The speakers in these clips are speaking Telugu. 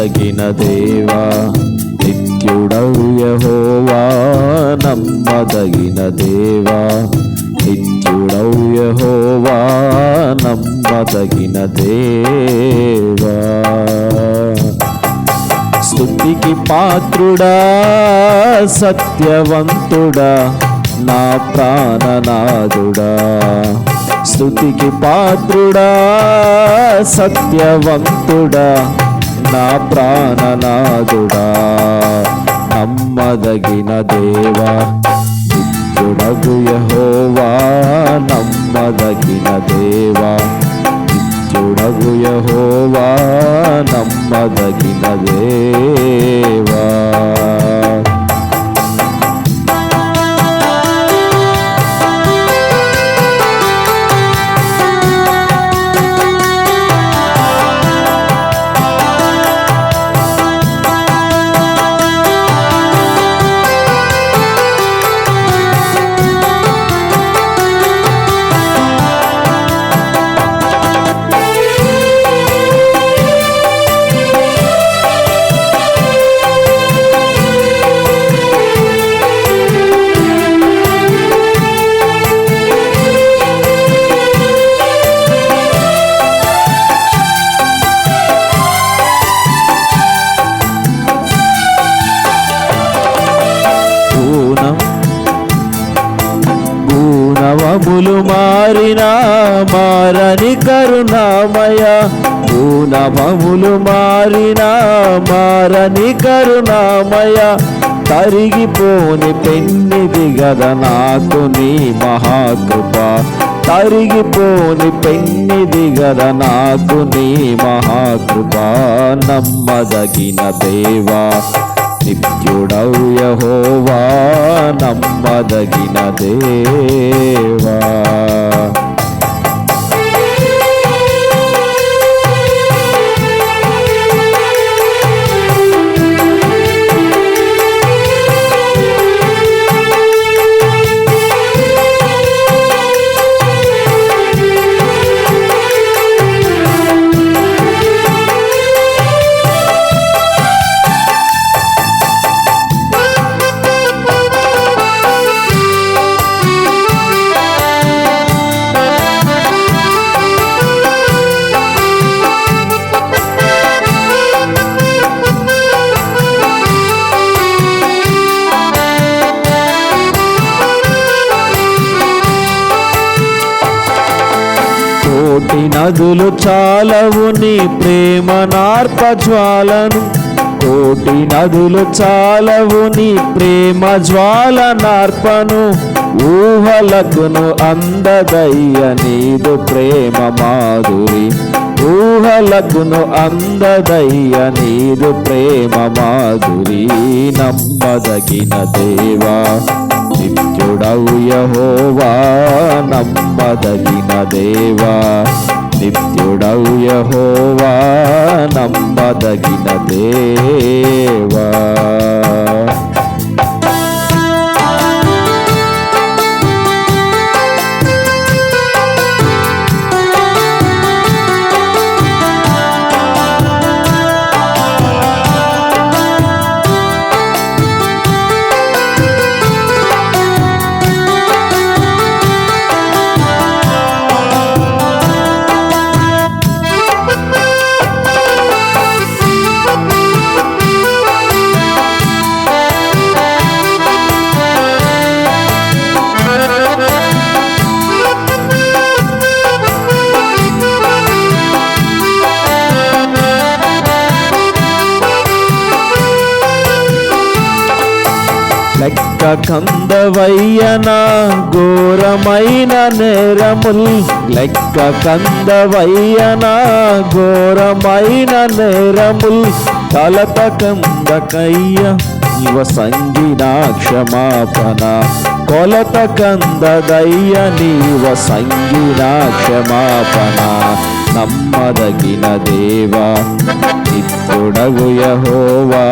తగిన దేవా నిత్యుడవు యహోవా నమ్మదగిన దేవా నిత్యుడవు యహోవా నమ్మదగిన దేవా. స్థుతికి పాత్రుడా సత్యవంతుడా నా ప్రాణనాథుడా స్థుతికి పాత్రుడా సత్యవంతుడా నా ప్రాణనాథుడా నమ్మదగిన దేవా నిత్యుడగు యహోవా నమ్మదగిన దేవా నిత్యుడగు యహోవా నమ్మదగిన దేవా. మారినా మారని కరుణామయ. పూనవములు మారినా మారని కరుణామయ. తరిగిపోని పెన్నిది గద నాకు నీ మహాకృప. తరిగిపోని పెన్నిది గద నాకు నీ మహాకృప. నమ్మదగిన దేవా నిత్యుడవు యహోవా నమ్మదగిన దేవా. కోటి నదులు చాలవు నీ ప్రేమ నార్ప జ్వాలను కోటి నదులు చాలవు నీ ప్రేమ జ్వాల నార్పను. ఊహలకును అందదయ్య నీదు ప్రేమ మాధురి. ఊహలకును అందదయ్య నీదు ప్రేమ మాధురి. నమ్మదగిన దేవా నిత్యుడవు యహోవా నమ్మదగిన దేవా. నిత్యుడవు యహోవా నమ్మదగిన దేవా. లెక్క కందవయ్యనా ఘోరమైన నేరముల్. లెక్క కందవయ్యనా ఘోరమైన నేరముల్. కలత కందకయ్య ఇవ సంగినా క్షమాపణ కొలత కందదయ్య నీవ సంగినా క్షమాపణ నమ్మదగిన దేవా నిత్యుడగు యహోవా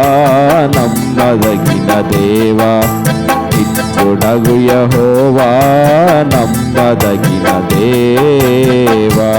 నమ్మదగిన దేవా నిత్యుడగు యహోవా నమ్మదగిన దేవా.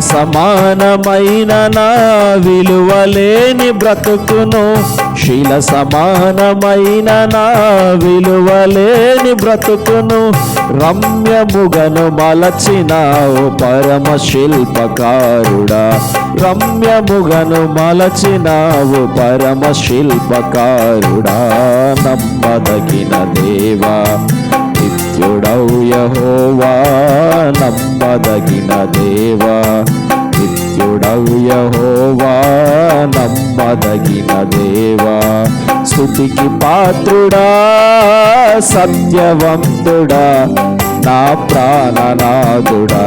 సమానమైన నా విలువలేని బ్రతుకును. శీల సమానమైన నా విలువలేని బ్రతుకును. రమ్యముగను మలచినావు పరమ శిల్పకారుడా రమ్యముగను మలచినావు పరమ శిల్పకారుడా నమ్మదగిన దేవా నిత్యుడవు యహోవా నమ్మదగిన దేవా నిత్యుడౌ యహోవా నమ్మదగిన దేవా స్థుతికి పాత్రుడా సత్యవంతుడా నా ప్రాణనాథుడా.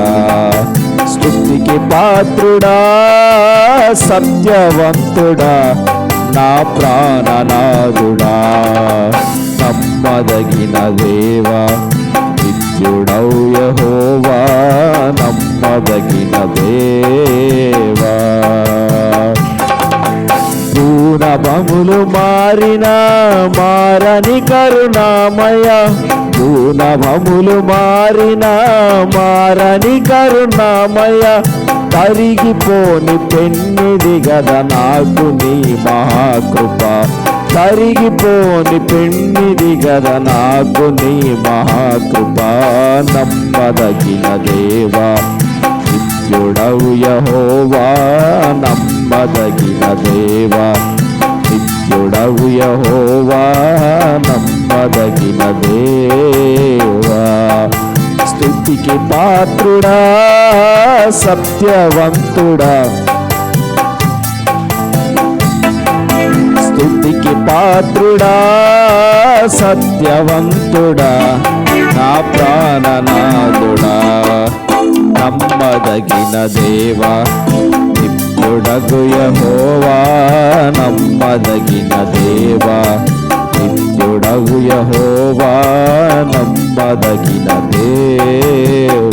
స్థుతికి పాత్రుడా సత్యవంతుడా నా ప్రాణనాథుడా. నమ్మదగిన దేవా నిత్యుడౌ యహోవా నమ్మదగిన దేవా పూనభములు మారిన మారని కరుణామయ. పూనభములు మారిన మారని కరుణామయ. తరిగిపోని పెన్నిది గద నాకు నీ మహాకృప. తరిగిపోని పెన్నిది గద నాకు నీ మహాకృప నమ్మదగిన దేవా నిత్యుడవు యహోవా నమ్మదగిన దేవా నిత్యుడవు యహోవా నమ్మదగిన దేవా స్థుతికి పాత్రుడా సత్యవంతుడా పాత్రుడా సత్యవంతుడా నా ప్రాణనాథుడా. నమ్మదగిన దేవా నిత్యుడగు యహోవా. నమ్మదగిన దేవా నిత్యుడగు యహోవా. నమ్మదగిన దేవా.